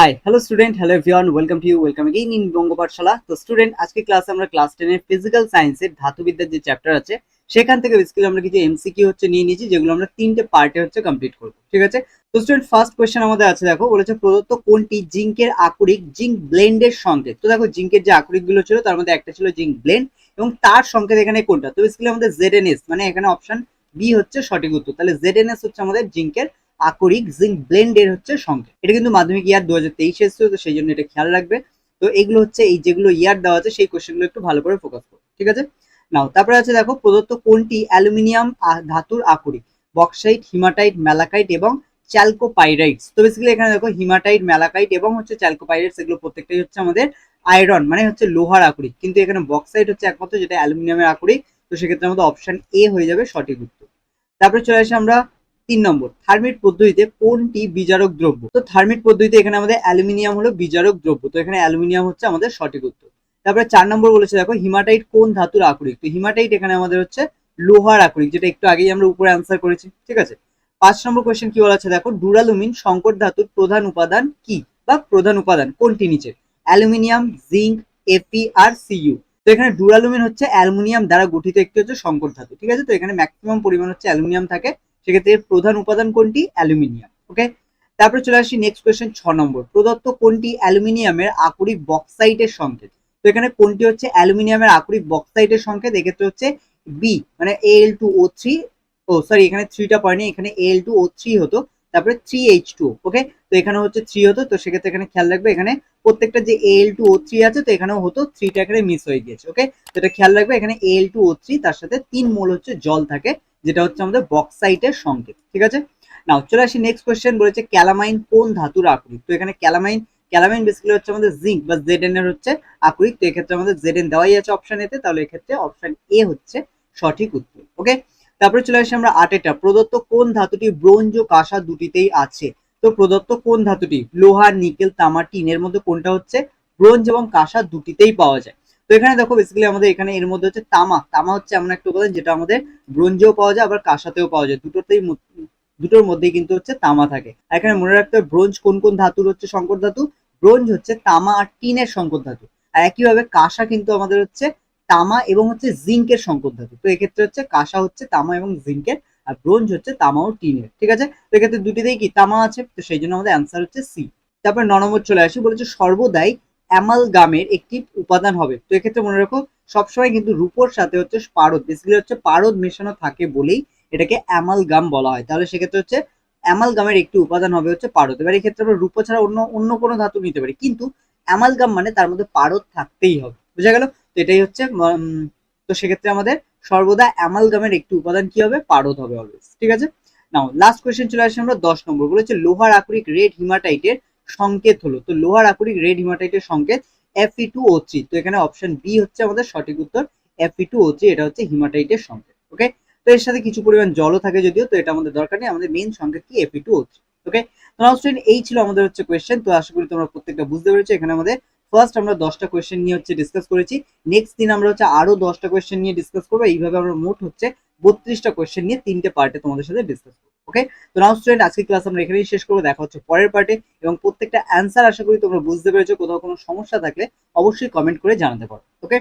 Hi hello student hello everyone welcome to you welcome again in Bongo Pathshala তো student আজকে ক্লাসে আমরা class টেনের ফিজিক্যাল সায়েন্সের ধাতুবিদ্যার যে চ্যাপ্টার আছে, সেখান থেকে বেসিক্যালি আমরা কিছু এমসিকিউ হচ্ছে নিয়ে নিয়েছি, যেগুলো আমরা তিনটে পার্টে হচ্ছে কমপ্লিট করব, ঠিক আছে? তো স্টুডেন্ট ফার্স্ট কোয়েশ্চেন আমাদের আছে, দেখো, বলেছে প্রদত্ত কোনটি জিঙ্কের আকরিক জিঙ্ক ব্লেন্ডের সংকেত? তো দেখো জিঙ্কের যে আকরিকগুলো ছিল, তার মধ্যে একটা ছিল জিঙ্ক ব্লেন্ড এবং তার সংকেত এখানে কোনটা? তো বেসিক্যালি আমাদের জেডএনএস মানে এখানে অপশন বি হচ্ছে সঠিক উত্তর, তাহলে জেডএনএস হচ্ছে আমাদের জিঙ্কের আকরিক জিঙ্ক ব্লেন্ডের হচ্ছে সংখ্যা এটা কিন্তু মাধ্যমিক ইয়ার দু হাজার তেইশে এসছে তো সেই জন্য এটা খেয়াল রাখবে। তো এগুলো হচ্ছে এই যেগুলো ইয়ার দেওয়া আছে, সেই কোশ্চেনগুলো একটু ভালো করে ফোকাস করো, ঠিক আছে? নাও তারপরে আছে দেখো, প্রদত্ত কোনটি অ্যালুমিনিয়াম ধাতুর আকরিক? বক্সাইট, হিমাটাইট, ম্যালাকাইট এবং চ্যালকোপাইরাইটস তো বেসিক্যালি এখানে দেখো, হিমাটাইট, ম্যালাকাইট এবং হচ্ছে চ্যালকোপাইরাইটস এগুলো প্রত্যেকটাই হচ্ছে আমাদের আয়রন মানে হচ্ছে লোহার আকরিক। কিন্তু এখানে বক্সাইট হচ্ছে একমাত্র যেটা অ্যালুমিনিয়ামের আকরিক, তো সেক্ষেত্রে আমাদের অপশন এ হয়ে যাবে সঠিক উত্তর। তারপরে চলে আসি আমরা তিন নম্বর, থার্মিট পদ্ধতিতে কোনটি বিজারক দ্রব্য? তো থার্মিট পদ্ধতিতে এখানে আমাদের অ্যালুমিনিয়াম হলো বিজারক দ্রব্য, তো এখানে অ্যালুমিনিয়াম হচ্ছে আমাদের সঠিক উত্তর। তারপরে চার নম্বর বলেছে, দেখো, হিমাটাইট কোন ধাতুর আকরিক? তো হিমাটাইট এখানে আমাদের হচ্ছে লোহার আকরিক, যেটা একটু আগেই আমরা উপরে অ্যান্সার করেছি, ঠিক আছে? পাঁচ নম্বর কোয়েশ্চেন কি বলা আছে, দেখো, ডুরালুমিন সংকট ধাতুর প্রধান উপাদান কি বা প্রধান উপাদান? কোনটি নিচে? অ্যালুমিনিয়াম, জিঙ্ক এপি আর সিইউ তো এখানে ডুরালুমিন হচ্ছে অ্যালুমিনিয়াম দ্বারা গঠিত একটি হচ্ছে সংকট ধাতু, ঠিক আছে? তো এখানে ম্যাক্সিমাম পরিমাণ হচ্ছে অ্যালুমিনিয়াম থাকে সেক্ষেত্রে প্রধান উপাদান কোনটি? অ্যালুমিনিয়াম ওকে তারপরে চলে আসি নেক্সট কোয়েশ্চেন ছ নম্বর। প্রদত্ত কোনটি অ্যালুমিনিয়ামের আকরিক বক্সাইটের সংকেত? তো এখানে কোনটি হচ্ছে অ্যালুমিনিয়ামের আকরিক বক্সাইটের সংকেত? এক্ষেত্রে হচ্ছে বি মানে L two O three O sorry এখানে থ্রিটা পয়েন্ট এখানে এল টু ও থ্রি হতো, তারপরে থ্রি এইচ টু ওকে তো এখানে হচ্ছে থ্রি হতো, তো সেক্ষেত্রে এখানে খেয়াল রাখবে, এখানে প্রত্যেকটা যে এল টু ও থ্রি আছে, তো এখানেও হতো থ্রিটা এখানে মিস হয়ে গিয়েছে ওকে তো এটা খেয়াল রাখবে, এখানে এল টু ও থ্রি তার সাথে তিন মোল হচ্ছে জল থাকে যেটা হচ্ছে আমাদের বক্সাইটের সংকেত, ঠিক আছে? নাও চলে আসি নেক্সট কোয়েশ্চেন বলেছে ক্যালামাইন কোন ধাতুর আকরিক? তো এখানে ক্যালামাইন ক্যালামাইন বেসিক্যালি হচ্ছে আমাদের জিঙ্ক বা জেড এর হচ্ছে আকরিক। তো এক্ষেত্রে আমাদের জেড এন দেওয়াই আছে অপশন এতে তাহলে এক্ষেত্রে অপশন এ হচ্ছে সঠিক উত্তর ওকে তারপরে চলে আসি আমরা আটেটা প্রদত্ত কোন ধাতুটি ব্রোঞ্জ ও কাঁসা দুটিতেই আছে? তো প্রদত্ত কোন ধাতুটি? লোহা নিকেল তামা টিনের মধ্যে কোনটা হচ্ছে? ব্রোঞ্জ এবং কাঁসা দুটিতেই পাওয়া যায়। তো এখানে দেখো বেসিক্যালি আমাদের এখানে এর মধ্যে হচ্ছে তামা। তামা হচ্ছে এমন একটা উপাদান যেটা আমাদের ব্রোঞ্জেও পাওয়া যায়, আবার কাঁসাতেও পাওয়া যায়। দুটোতেই দুটোর মধ্যেই কিন্তু হচ্ছে তামা থাকে। এখানে মনে রাখতে হবে, ব্রোঞ্জ কোন কোন ধাতুর হচ্ছে সংকর ধাতু? ব্রোঞ্জ হচ্ছে তামা আর টিনের সংকর ধাতু। আর একইভাবে কাঁসা কিন্তু আমাদের হচ্ছে তামা এবং হচ্ছে জিঙ্কের সংকর ধাতু। তো এক্ষেত্রে হচ্ছে কাঁসা হচ্ছে তামা এবং জিঙ্কের, আর ব্রোঞ্জ হচ্ছে তামা ও টিনের। ঠিক আছে? তো এক্ষেত্রে দুটিতেই কি তামা আছে? তো সেই জন্য আমাদের অ্যান্সার হচ্ছে সি তারপর ন নম্বর চলে আসি, বলেছে সর্বদাই অ্যামালগামের একটি উপাদান হবে। তো এক্ষেত্রে মনে রাখো, সবসময় কিন্তু রূপোর সাথে হচ্ছে পারদ বেসিক্যালি হচ্ছে পারদ মেশানো থাকে বলেই এটাকে অ্যামালগাম বলা হয়। তাহলে সেক্ষেত্রে হচ্ছে অ্যামালগামের একটি উপাদান হবে হচ্ছে পারদ। এবার এক্ষেত্রে আমরা রূপো ছাড়া অন্য অন্য কোনো ধাতু নিতে পারি, কিন্তু অ্যামালগাম মানে তার মধ্যে পারদ থাকতেই হবে। বুঝা গেল? তো এটাই হচ্ছে তো সেক্ষেত্রে আমাদের সর্বদা অ্যামালগামের একটি উপাদান কি হবে? পারদ হবে অলওয়েজ ঠিক আছে? নাও লাস্ট কোয়েশ্চেন চলে আসি আমরা দশ নম্বর। বলেছে লোহার আকরিক রেড হিমাটাইটের সংকেত হলো। তো লোহার আকরিক রেড হিমাটাইটের সংকেত এফ টু ও থ্রি তো এখানে অপশন বি হচ্ছে আমাদের সঠিক উত্তর এফ টু ও থ্রি এটা হচ্ছে হিমাটাইটের সংকেত ওকে তো এর সাথে কিছু পরিমাণ জলও থাকে যদিও, তো এটা আমাদের দরকার নেই, আমাদের মেইন সংকেত কি? F two O three okay তো নাও স্টুডেন্ট এই ছিল আমাদের হচ্ছে কোয়েশ্চেন তো আশা করি তোমরা প্রত্যেকটা বুঝতে পেরেছ। এখানে আমাদের ফার্স্ট আমরা দশটা কোয়েশ্চেন নিয়ে হচ্ছে ডিসকাস করেছি। নেক্সট দিন আমরা হচ্ছে আরও দশটা কোয়েশ্চেন নিয়ে ডিসকাস করব। এইভাবে আমরা মোট হচ্ছে বত্রিশটা কোয়েশ্চেন নিয়ে তিনটে পার্টে তোমাদের সাথে ডিসকাস করব। ওকে তো নাও স্টুডেন্ট আজকে ক্লাস আমরা এখানেই শেষ করব। দেখা হচ্ছে পরের পার্টে এবং প্রত্যেকটা অ্যান্সার আশা করি তোমরা বুঝতে পেরেছ, কোথাও কোনো সমস্যা থাকলে অবশ্যই কমেন্ট করে জানাতে পারো। ওকে